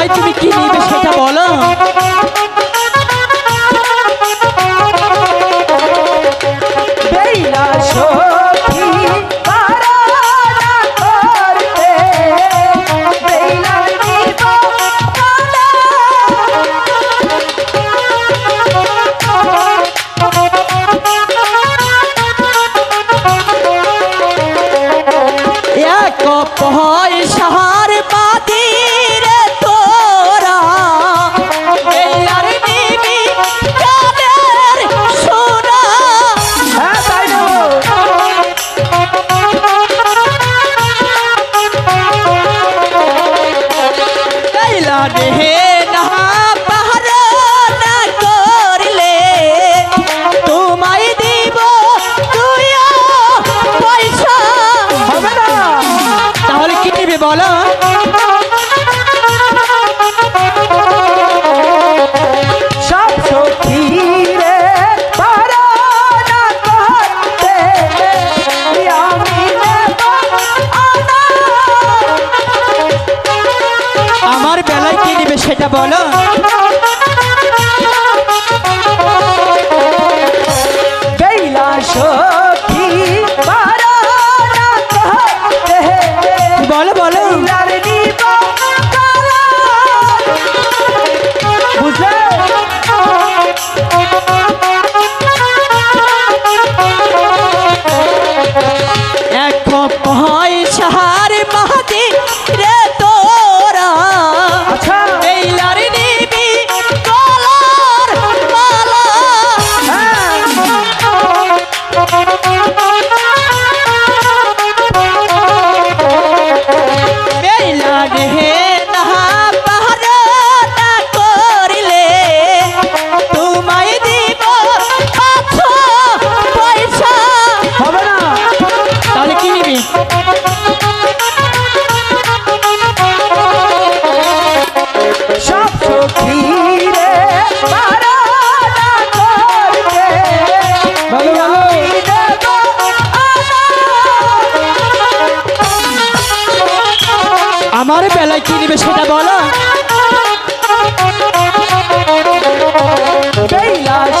নয় তুমি কি নিবে সেটা বলো? এটা বলো? আমার বেলায় কি নিবে সেটা বলো। কৈলাস